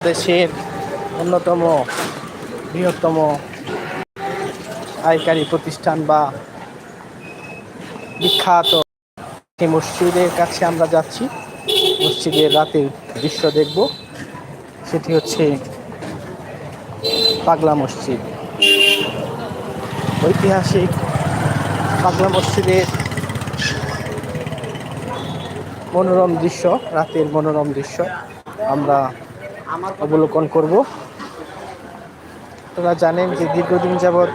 দেশের অন্যতম বৃহত্তম আয়কারী প্রতিষ্ঠান বা বিখ্যাত এই মসজিদের কাছে আমরা যাচ্ছি। মসজিদের রাতের দৃশ্য দেখব। সেটি হচ্ছে পাগলা মসজিদ। ঐতিহাসিক পাগলা মসজিদের মনোরম দৃশ্য, রাতের মনোরম দৃশ্য। আমরা অবলোকন করব। আপনারা জানেন যে দীর্ঘদিন যাবৎ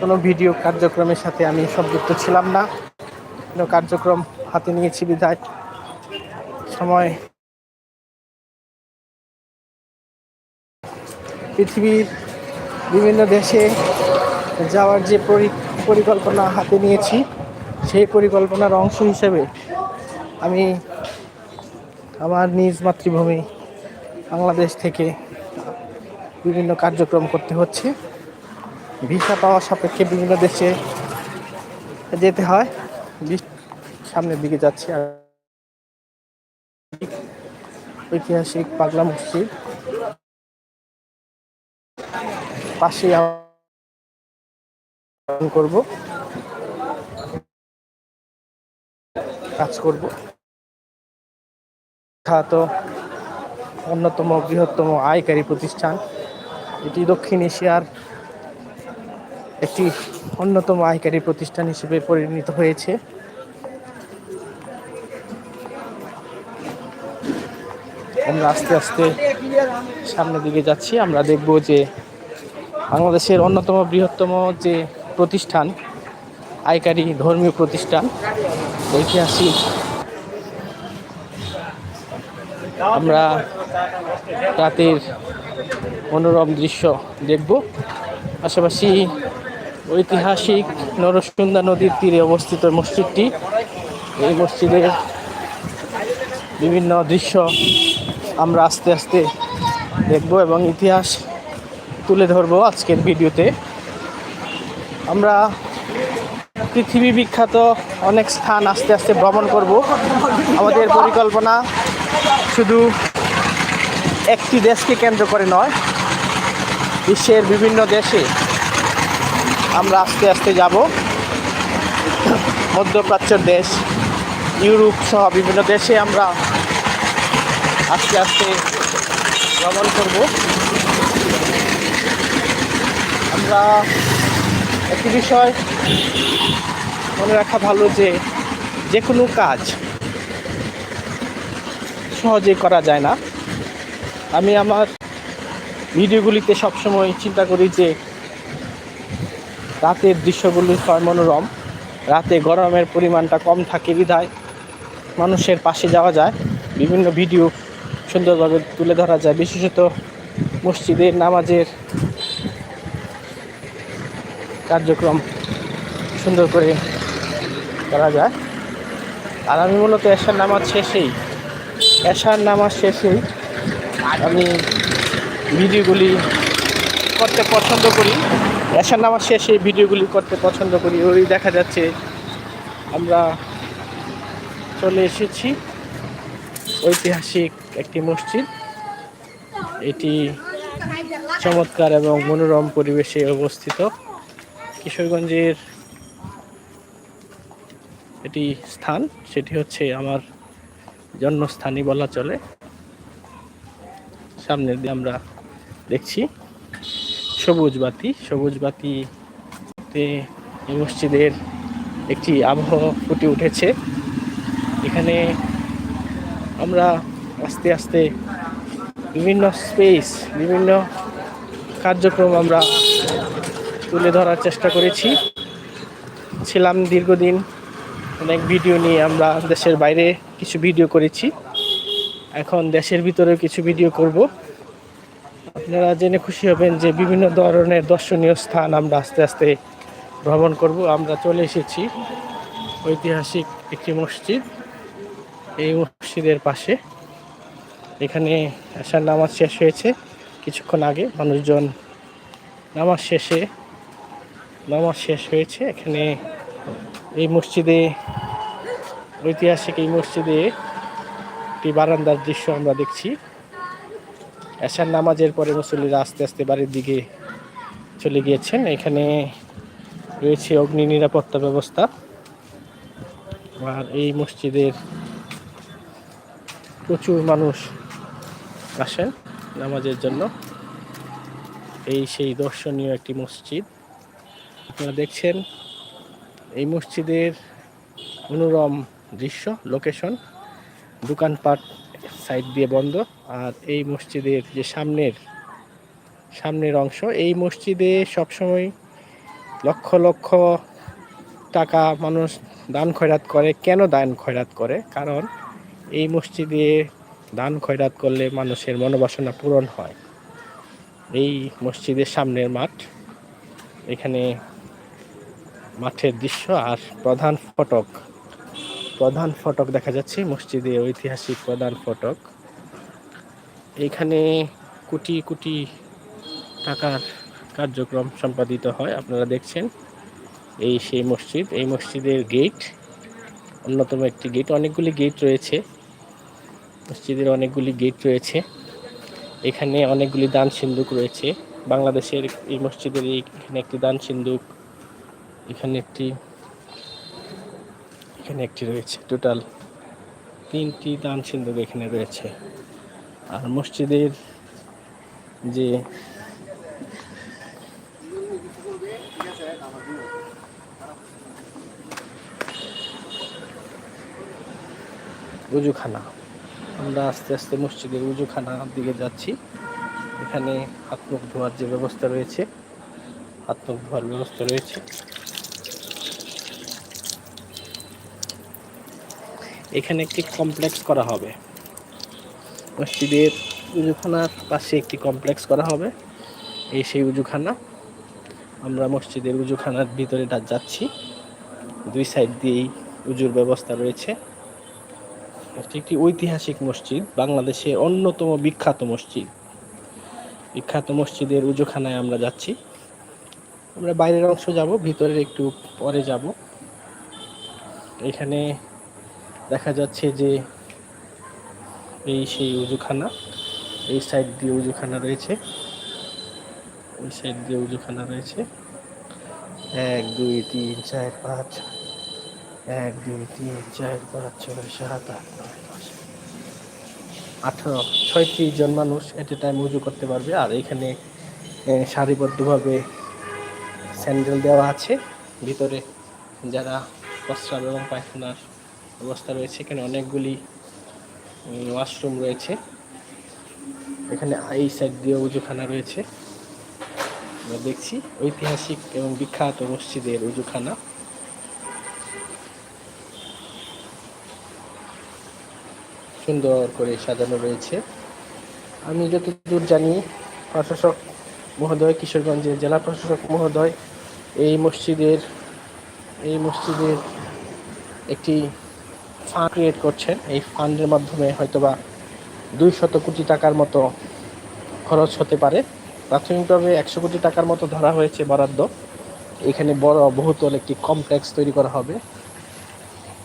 কোনো ভিডিও কার্যক্রমের সাথে আমি সংযুক্ত ছিলাম না। কোনো কার্যক্রম হাতে নিয়েছি বিধায়। সময় পৃথিবীর বিভিন্ন দেশে যাওয়ার যে পরি- পরিকল্পনা হাতে নিয়েছি, সেই পরিকল্পনার অংশ হিসেবে আমি আমার নিজ মাতৃভূমি বাংলাদেশ থেকে বিভিন্ন কার্যক্রম করতে হচ্ছে। ভিসা পাওয়া সাপেক্ষে বিভিন্ন দেশে যেতে হয়। সামনের দিকে যাচ্ছি আর ঐতিহাসিক পাগলা মসজিদ। পাশে করব। কাজ করব। বিখ্যাত অন্যতম বৃহত্তম আয়কারী প্রতিষ্ঠান। এটি দক্ষিণ এশিয়ার একটি অন্যতম আয়কারী প্রতিষ্ঠান হিসেবে পরিণত হয়েছে। আমরা আস্তে আস্তে সামনের দিকে যাচ্ছি। আমরা দেখব যে বাংলাদেশের অন্যতম বৃহত্তম যে প্রতিষ্ঠান, আয়কারী ধর্মীয় প্রতিষ্ঠান, ঐতিহাসিক। আমরা রাতের মনোরম দৃশ্য দেখব। পাশাপাশি ঐতিহাসিক নরসুন্দা নদীর তীরে অবস্থিত মসজিদটি, এই মসজিদের বিভিন্ন দৃশ্য আমরা আস্তে আস্তে দেখব এবং ইতিহাস তুলে ধরবো আজকের ভিডিওতে। আমরা পৃথিবী বিখ্যাত অনেক স্থান আস্তে আস্তে ভ্রমণ করব। আমাদের পরিকল্পনা শুধু একটি দেশকে কেন্দ্র করে নয়, বিশ্বের বিভিন্ন দেশে আমরা আস্তে আস্তে যাব। মধ্যপ্রাচ্যের দেশ, ইউরোপ সহ বিভিন্ন দেশে আমরা আস্তে আস্তে ভ্রমণ করব। আমরা একটি বিষয় মনে রাখা ভালো যে যে কোনো কাজ সহজে করা যায় না। আমি আমার ভিডিওগুলিতে সবসময় চিন্তা করি যে রাতের দৃশ্যগুলি মনোরম, রাতে গরমের পরিমাণটা কম থাকে বিধায় মানুষের পাশে যাওয়া যায়। বিভিন্ন ভিডিও সুন্দরভাবে তুলে ধরা যায়, বিশেষত মসজিদের নামাজের কার্যক্রম সুন্দর করে করা যায়। আর আমি মূলত এশার নামাজ শেষেই, এশার নামাজ শেষেই আমি ভিডিওগুলি করতে পছন্দ করি। এশার নামাজ শেষে ভিডিওগুলি করতে পছন্দ করি। ওই দেখা যাচ্ছে আমরা চলে এসেছি ঐতিহাসিক একটি মসজিদ। এটি চমৎকার এবং মনোরম পরিবেশে অবস্থিত। কিশোরগঞ্জের এটি স্থান, সেটি হচ্ছে আমার জন্মস্থানই বলা চলে। সামনের দিয়ে আমরা দেখছি সবুজ বাতি। সবুজ বাতিতে মসজিদের একটি আবহ ফুটে উঠেছে। এখানে আমরা আস্তে আস্তে বিভিন্ন স্পেস বিভিন্ন কার্যক্রম আমরা তুলে ধরার চেষ্টা করেছি। ছিলাম দীর্ঘদিন অনেক ভিডিও নিয়ে আমরা দেশের বাইরে কিছু ভিডিও করেছি। এখন দেশের ভিতরেও কিছু ভিডিও করব। আপনারা জেনে খুশি হবেন যে বিভিন্ন ধরনের দর্শনীয় স্থান আমরা আস্তে আস্তে ভ্রমণ করব। আমরা চলে এসেছি ঐতিহাসিক একটি মসজিদ। এই মসজিদের পাশে এখানে আসার নামাজ শেষ হয়েছে। কিছুক্ষণ আগে মানুষজন নামাজ শেষে নামাজ শেষ হয়েছে। এখানে এই মসজিদে ঐতিহাসিক এই মসজিদে একটি বারান্দার দৃশ্য আমরা দেখছি। এশার নামাজের পরে মুসল্লিরা আস্তে আস্তে বাড়ির দিকে চলে গিয়েছেন। এখানে রয়েছে অগ্নি নিরাপত্তা ব্যবস্থা। আর এই মসজিদের প্রচুর মানুষ আসেন নামাজের জন্য। এই সেই দর্শনীয় একটি মসজিদ। আপনারা দেখছেন এই মসজিদের মনোরম দৃশ্য লোকেশন দোকানপাট সাইড দিয়ে বন্ধ আর এই মসজিদের যে সামনের সামনের অংশ, এই মসজিদে সবসময় লক্ষ লক্ষ টাকা মানুষ দান খয়রাত করে। কেন দান খয়রাত করে? কারণ এই মসজিদে দান খয়রাত করলে মানুষের মনোবাসনা পূরণ হয়। এই মসজিদের সামনের মাঠ, এখানে মাঠের দৃশ্য আর প্রধান ফটক প্রধান ফটক দেখা যাচ্ছে মসজিদের ঐতিহাসিক প্রধান ফটক। এখানে কোটি কোটি টাকার কার্যক্রম সম্পাদিত হয়, আপনারা দেখছেন। এই সেই মসজিদ, এই মসজিদের গেট, অন্যতম একটি গেট, অনেকগুলি গেট রয়েছে। মসজিদের অনেকগুলি গেট রয়েছে। এখানে অনেকগুলি দান সিন্দুক রয়েছে। বাংলাদেশের এই মসজিদের এখানে একটি দান সিন্দুক এখানে একটি এখানে একটি রয়েছে টোটাল তিনটি দান সিন্দুক এখানে রয়েছে। আর মসজিদের যে উজুখানা আমরা আস্তে আস্তে মসজিদের উজুখানার দিকে যাচ্ছি। এখানে হাত মুখ ধোয়ার যে ব্যবস্থা রয়েছে হাত মুখ ধোয়ার ব্যবস্থা রয়েছে। এখানে একটি কমপ্লেক্স করা হবে। মসজিদের উজুখানার পাশে একটি কমপ্লেক্স করা হবে। এই সেই উজুখানা। আমরা মসজিদের উজুখানার ভিতরে যাচ্ছি। দুই সাইড দিয়েই উজুর ব্যবস্থা রয়েছে। এটি একটি ঐতিহাসিক মসজিদ, বাংলাদেশের অন্যতম বিখ্যাত মসজিদ। বিখ্যাত মসজিদের উজুখানায় আমরা যাচ্ছি। আমরা বাইরের অংশ যাব, ভিতরের একটু পরে যাব। এখানে দেখা যাচ্ছে যে এই সেই উজুখানা, এই সাইড দিয়ে উজুখানা রয়েছে। ওই সাইড দিয়ে উজুখানা রয়েছে। এক, দুই, তিন, চার, পাঁচ। এক, দুই, তিন, চার, পাঁচ, ছয়, সাত, আট, নয়, দশ। আঠারো, ছয়ত্রিশ জন মানুষ এট এ টাইম উজু করতে পারবে। আর এখানে সারিবদ্ধভাবে স্যান্ডেল দেওয়া আছে। ভিতরে যারা প্রস্রাব এবং পায়খানার ব্যবস্থা রয়েছে। এখানে অনেকগুলি ওয়াশরুম রয়েছে। এখানে এই সাইড দিয়ে উজুখানা রয়েছে। আমরা দেখছি ঐতিহাসিক এবং বিখ্যাত মসজিদের উজুখানা। সুন্দর করে সাজানো রয়েছে। আমি যতদূর জানি, প্রশাসক মহোদয়, কিশোরগঞ্জের জেলা প্রশাসক মহোদয় এই মসজিদের এই মসজিদের একটি ফান্ড ক্রিয়েট করছেন, এই ফান্ডের মাধ্যমে হয়তোবা দুই শত কোটি টাকার মতো খরচ হতে পারে। প্রাথমিকভাবে একশো কোটি টাকার মতো ধরা হয়েছে বরাদ্দ। এখানে বড় বহুতল একটি কমপ্লেক্স তৈরি করা হবে।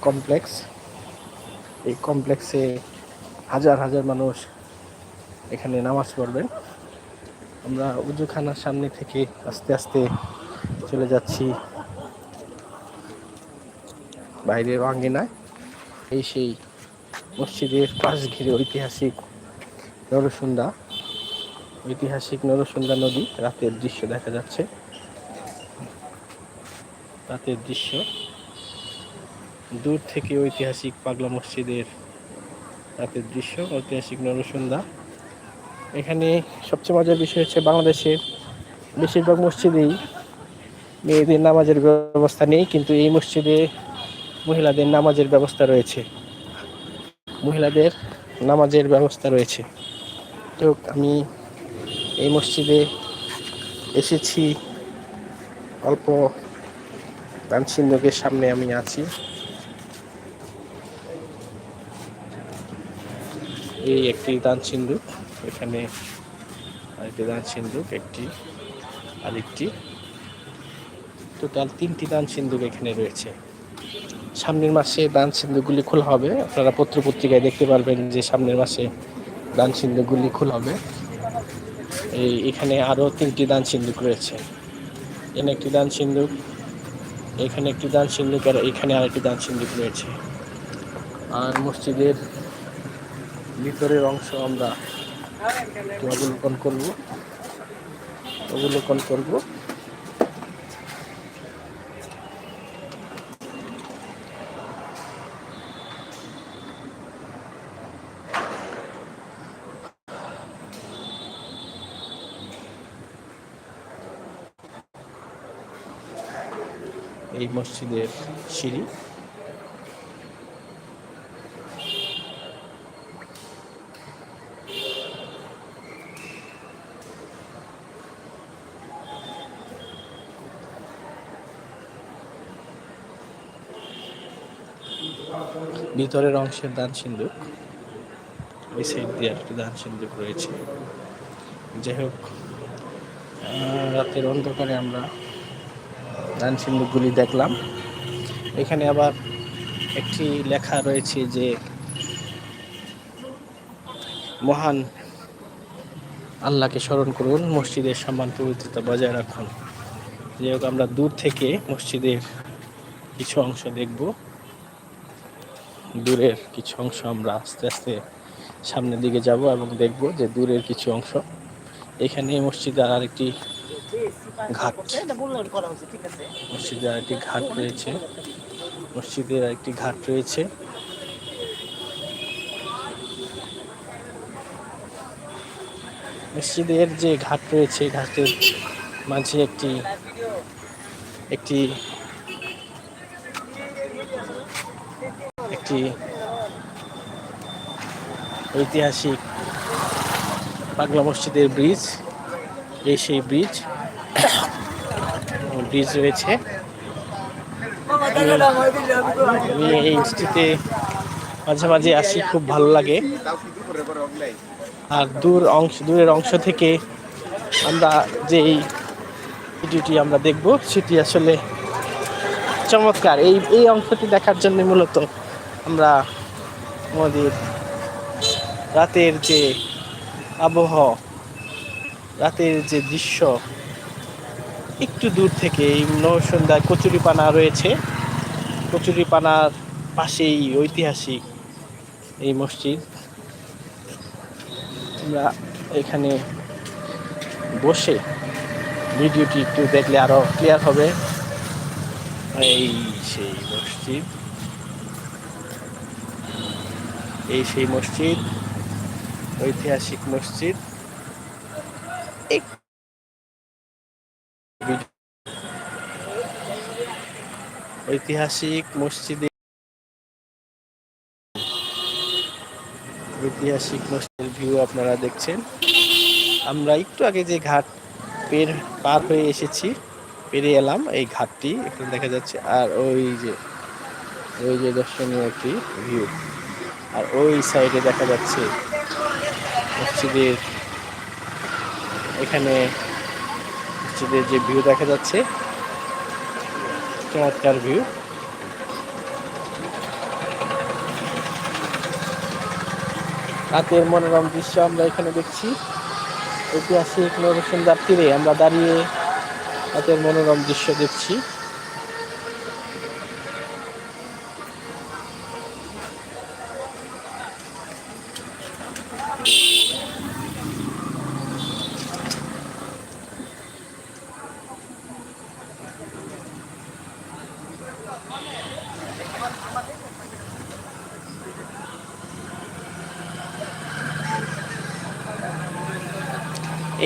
কমপ্লেক্স এই কমপ্লেক্সে হাজার হাজার মানুষ এখানে নামাজ পড়বেন। আমরা উজুখানার সামনে থেকে আস্তে আস্তে চলে যাচ্ছি। বাইরের আঙ্গিনায়। এই সেই মসজিদের পাশ ঘিরে ঐতিহাসিক নরসুন্দা ঐতিহাসিক নরসুন্দা নদী রাতের দৃশ্য দেখা যাচ্ছে। রাতের দৃশ্য। দূর থেকে ঐতিহাসিক পাগলা মসজিদের রাতের দৃশ্য, ঐতিহাসিক নরসুন্দা। এখানে সবচেয়ে মজার বিষয় হচ্ছে বাংলাদেশের বেশিরভাগ মসজিদেই মেয়েদের নামাজের ব্যবস্থা নেই, কিন্তু এই মসজিদে মহিলাদের নামাজের ব্যবস্থা রয়েছে। মহিলাদের নামাজের ব্যবস্থা রয়েছে। তো আমি এই মসজিদে এসেছি। অল্প দানসিন্ধকের সামনে আমি আছি। এই একটি দান সিন্ধুক এখানে আরেকটি দান সিন্ধুক একটি, আরেকটি। টোটাল তিনটি দান সিন্ধুক এখানে রয়েছে। সামনের মাসে দান সিন্ধুকগুলি খোলা হবে। আপনারা পত্র পত্রিকায় দেখতে পারবেন যে সামনের মাসে দান সিন্ধুকগুলি খোলা হবে। এই এখানে আরও তিনটি দান সিন্দুক রয়েছে। এখানে একটি দান সিন্দুক এখানে একটি দান সিন্দুক আর এখানে আরেকটি দান সিন্দুক রয়েছে। আর মসজিদের ভিতরের অংশ আমরা অবলোকন করব। অবলোকন করব। মসজিদের সিঁড়ি। ভিতরের অংশের দান সিন্ধুক এই সাইড দিয়ে একটি দান সিন্ধুক রয়েছে। যাই হোক রাতের অন্ধকারে আমরা দান সিন্ধুকগুলি দেখলাম। এখানে আবার একটি লেখা রয়েছে যে, মহান আল্লাহকে স্মরণ করুন, মসজিদের সম্মান পবিত্রতা বজায় রাখুন। যাই হোক, আমরা দূর থেকে মসজিদের কিছু অংশ দেখব। দূরের কিছু অংশ আমরা আস্তে আস্তে সামনের দিকে যাব এবং দেখব যে দূরের কিছু অংশ। এখানে মসজিদে আর একটি ঘাট। মসজিদে আর একটি ঘাট রয়েছে। মসজিদের আর একটি ঘাট রয়েছে। মসজিদের যে ঘাট রয়েছে ঘাটের মাঝে একটি একটি একটি ঐতিহাসিক পাগলা মসজিদের ব্রিজ। এই সেই ব্রিজ ব্রিজ রয়েছে। আমি এই স্ট্রিটে মাঝে মাঝে আসি খুব ভালো লাগে। আর দূর অংশ দূরের অংশ থেকে আমরা যে এই ভিডিওটি আমরা দেখব সেটি আসলে চমৎকার। এই এই অংশটি দেখার জন্য মূলত আমরা আমাদের রাতের যে আবহাওয়া রাতের যে দৃশ্য, একটু দূর থেকে এই নরসন্ধ্যায় কচুরিপানা রয়েছে। কচুরিপানার পাশেই ঐতিহাসিক এই মসজিদ। আমরা এখানে বসে ভিডিওটি একটু দেখলে আরও ক্লিয়ার হবে। এই সেই মসজিদ। এই সেই মসজিদ, ঐতিহাসিক মসজিদ। ঐতিহাসিক মসজিদে ঐতিহাসিক মসজিদের ভিউ আপনারা দেখছেন। আমরা একটু আগে যে ঘাট পের পার হয়ে এসেছি, পেরিয়ে এলাম, এই ঘাটটি, এখানে দেখা যাচ্ছে, আর ওই যে ওই যে দর্শনীয় একটি ভিউ আর ওই সাইডে দেখা যাচ্ছে মসজিদের এখানে মসজিদের যে ভিউ দেখা যাচ্ছে, চমৎকার ভিউ রাতের মনোরম দৃশ্য আমরা এখানে দেখছি। ঐতিহাসিক নরসুন্দার তীরে আমরা দাঁড়িয়ে রাতের মনোরম দৃশ্য দেখছি।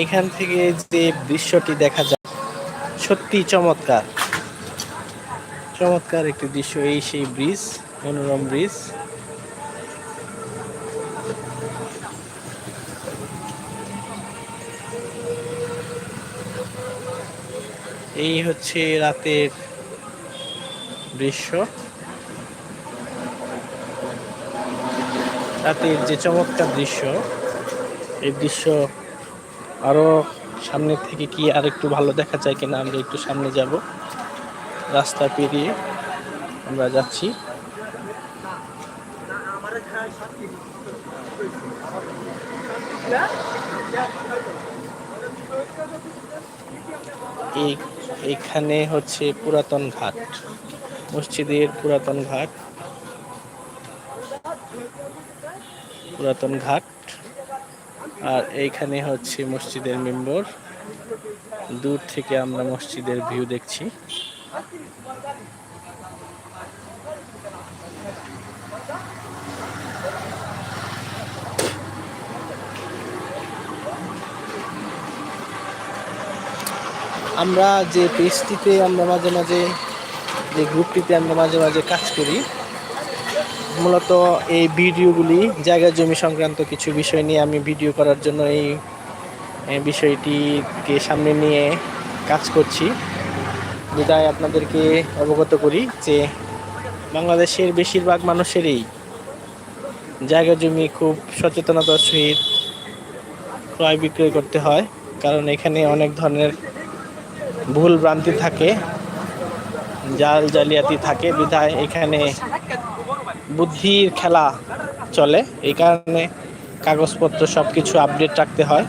এখান থেকে যে দৃশ্যটি দেখা যায়, সত্যি চমৎকার। চমৎকার একটি দৃশ্য এই সেই ব্রিজ, মনোরম ব্রিজ। এই হচ্ছে রাতের দৃশ্য। রাতের যে চমৎকার দৃশ্য, এই দৃশ্য আরও সামনে থেকে কি আর একটু ভালো দেখা যায় কিনা আমরা একটু সামনে যাব। রাস্তা পেরিয়ে আমরা যাচ্ছি। এই এইখানে হচ্ছে পুরাতন ঘাট। মসজিদের পুরাতন ঘাট। পুরাতন ঘাট। আর এইখানে হচ্ছে মসজিদের মেম্বর। দূর থেকে আমরা মসজিদের ভিউ দেখছি। আমরা যে পেজটিতে আমরা মাঝে মাঝে, যে গ্রুপটিতে আমরা মাঝে মাঝে কাজ করি মূলত এই ভিডিওগুলি জায়গা জমি সংক্রান্ত কিছু বিষয় নিয়ে আমি ভিডিও করার জন্য এই বিষয়টিকে সামনে নিয়ে কাজ করছি। বিদায় আপনাদেরকে অবগত করি যে বাংলাদেশের বেশিরভাগ মানুষেরই জায়গা জমি খুব সচেতনতার সহিত ক্রয় বিক্রয় করতে হয়, কারণ এখানে অনেক ধরনের ভুল ভ্রান্তি থাকে, জাল জালিয়াতি থাকে। বিধায় এখানে বুদ্ধির খেলা চলে, এই কারণে কাগজপত্র সব কিছু আপডেট রাখতে হয়।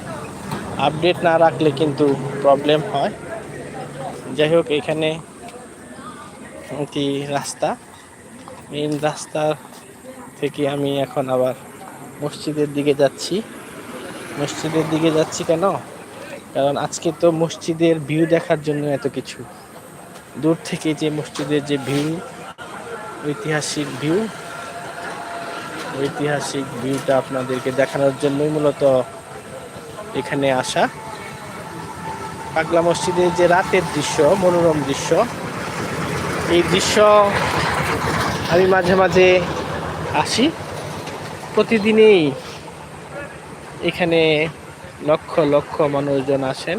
আপডেট না রাখলে কিন্তু প্রবলেম হয়। যাই হোক, এখানে একটি রাস্তা। মেন রাস্তা থেকে আমি এখন আবার মসজিদের দিকে যাচ্ছি। মসজিদের দিকে যাচ্ছি কেন? কারণ আজকে তো মসজিদের ভিউ দেখার জন্য এত কিছু। দূর থেকে যে মসজিদের যে ভিউ ঐতিহাসিক ভিউ ঐতিহাসিক ভিউটা আপনাদেরকে দেখানোর জন্যই মূলত এখানে আসা। পাগলা মসজিদের যে রাতের দৃশ্য, মনোরম দৃশ্য, এই দৃশ্য আমি মাঝে মাঝে আসি। প্রতিদিনই এখানে লক্ষ লক্ষ মানুষজন আসেন।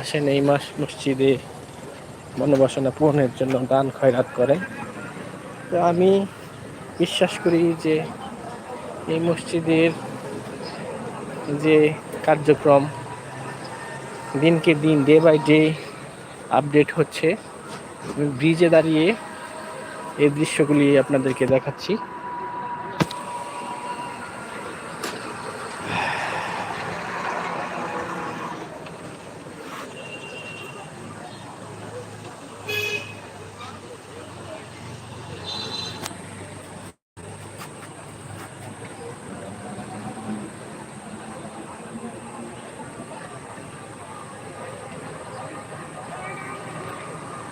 আসেন এই মাস মসজিদে মনোবাসনা পূরণের জন্য দান খয়রাত করেন। তো আমি বিশ্বাস করি যে এই মসজিদের যে কার্যক্রম দিনকে দিন ডে বাই ডে আপডেট হচ্ছে। ব্রিজে দাঁড়িয়ে এই দৃশ্যগুলি আপনাদেরকে দেখাচ্ছি।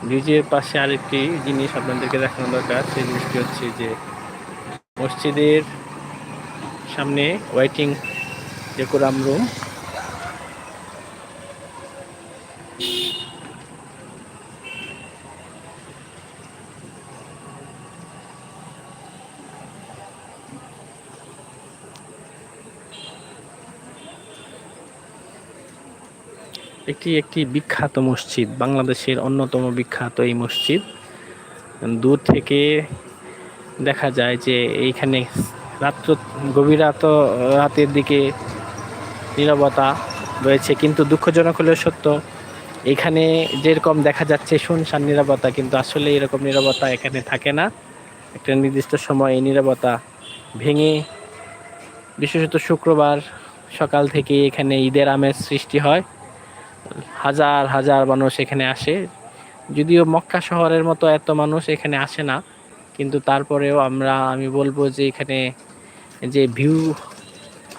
ব্রিজের পাশে আরেকটি জিনিস আপনাদেরকে দেখানো দরকার, সেই জিনিসটি হচ্ছে যে মসজিদের সামনে ওয়েটিং ডেকোরাম রুম এটি একটি বিখ্যাত মসজিদ, বাংলাদেশের অন্যতম বিখ্যাত এই মসজিদ। দূর থেকে দেখা যায় যে এইখানে রাত্র, গভীর রাত, রাতের দিকে নীরবতা রয়েছে, কিন্তু দুঃখজনক হলেও সত্য, এখানে যেরকম দেখা যাচ্ছে শুনশান নীরবতা, কিন্তু আসলে এরকম নীরবতা এখানে থাকে না। একটা নির্দিষ্ট সময় এই নীরবতা ভেঙে বিশেষত শুক্রবার সকাল থেকে এখানে ঈদের আমেজ সৃষ্টি হয়। হাজার হাজার মানুষ এখানে আসে। যদিও মক্কা শহরের মতো এত মানুষ এখানে আসে না, কিন্তু তারপরেও আমরা, আমি বলব যে এখানে যে ভিউ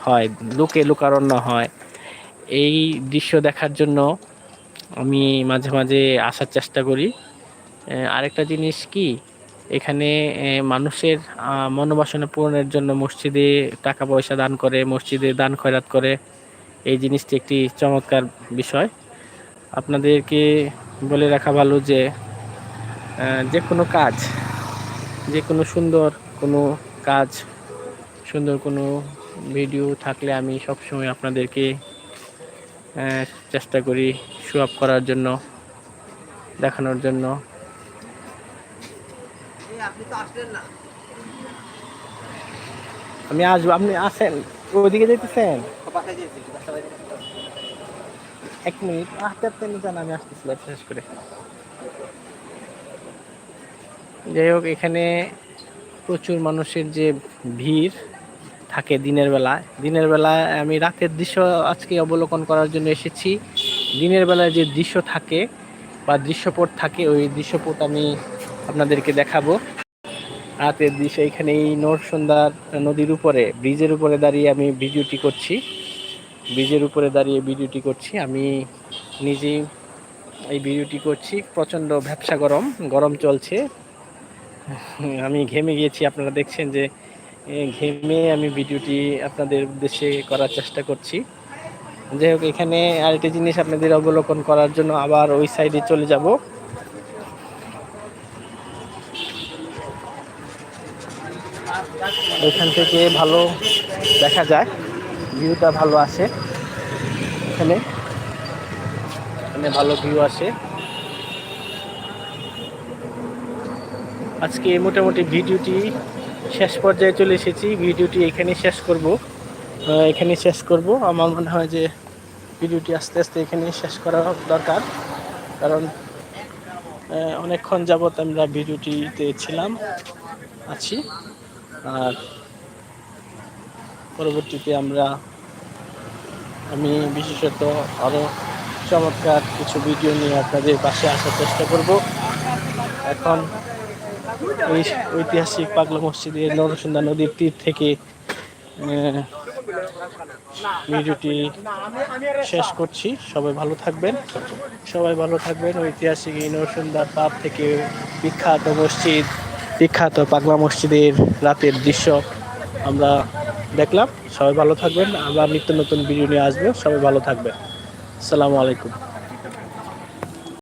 হয়, লোকে লোকারণ্য হয়, এই দৃশ্য দেখার জন্য আমি মাঝে মাঝে আসার চেষ্টা করি। আরেকটা জিনিস কি, এখানে মানুষের মনোবাসনা পূরণের জন্য মসজিদে টাকা পয়সা দান করে, মসজিদে দান খয়রাত করে। এই জিনিসটি একটি চমৎকার বিষয়। আপনাদেরকে বলে রাখা ভালো যে যে কোনো কাজ যে কোনো সুন্দর কোনো কাজ সুন্দর কোনো ভিডিও থাকলে আমি সবসময় আপনাদেরকে চেষ্টা করি শো আপ করার জন্য দেখানোর জন্য। আমি আসব আপনি আসেন ওইদিকে যেতেছেন এক মিনিট। আস্তে আস্তে নিতেন আমি আসতেছি শেষ করে। যাই হোক, এখানে প্রচুর মানুষের যে ভিড় থাকে দিনের বেলা। দিনের বেলায় আমি রাতের দৃশ্য আজকে অবলোকন করার জন্য এসেছি। দিনের বেলায় যে দৃশ্য থাকে বা দৃশ্যপট থাকে, ওই দৃশ্যপট আমি আপনাদেরকে দেখাবো। রাতের দৃশ্য এখানে এই নরসুন্দর নদীর উপরে, ব্রিজের উপরে দাঁড়িয়ে আমি ভিডিওটি করছি। ব্রিজের উপরে দাঁড়িয়ে ভিডিওটি করছি। আমি নিজেই এই ভিডিওটি করছি। প্রচণ্ড ব্যবসা গরম গরম চলছে। আমি ঘেমে গিয়েছি। আপনারা দেখছেন যে ঘেমে আমি ভিডিওটি আপনাদের উদ্দেশ্যে করার চেষ্টা করছি। যাই হোক, এখানে আরেকটি জিনিস আপনাদের অবলোকন করার জন্য আবার ওই সাইডে চলে যাব। ওইখান থেকে ভালো দেখা যায় ভিউটা ভালো আসে। এখানে এখানে ভালো ভিউ আসে। আজকে মোটামুটি ভিডিওটি শেষ পর্যায়ে চলে এসেছি। ভিডিওটি এখানে শেষ করব। এখানে শেষ করব। আমার মনে হয় যে ভিডিওটি আস্তে আস্তে এখানে শেষ করা দরকার। কারণ অনেকক্ষণ যাবত আমরা ভিডিওটিতে ছিলাম, আছি। আর পরবর্তীতে আমরা, আমি বিশেষত আরও চমৎকার কিছু ভিডিও নিয়ে আপনাদের পাশে আসার চেষ্টা করব। এখন এই ঐতিহাসিক পাগলা মসজিদের নরসুন্দা নদীর তীর থেকে ভিডিওটি শেষ করছি। সবাই ভালো থাকবেন। সবাই ভালো থাকবেন। ঐতিহাসিক এই নরসুন্দর পাপ থেকে বিখ্যাত মসজিদ, বিখ্যাত পাগলা মসজিদের রাতের দৃশ্য আমরা দেখলাম। সবাই ভালো থাকবেন। আবার নিত্য নতুন ভিডিও নিয়ে আসবে। সবাই ভালো থাকবেন। আসসালামু আলাইকুম।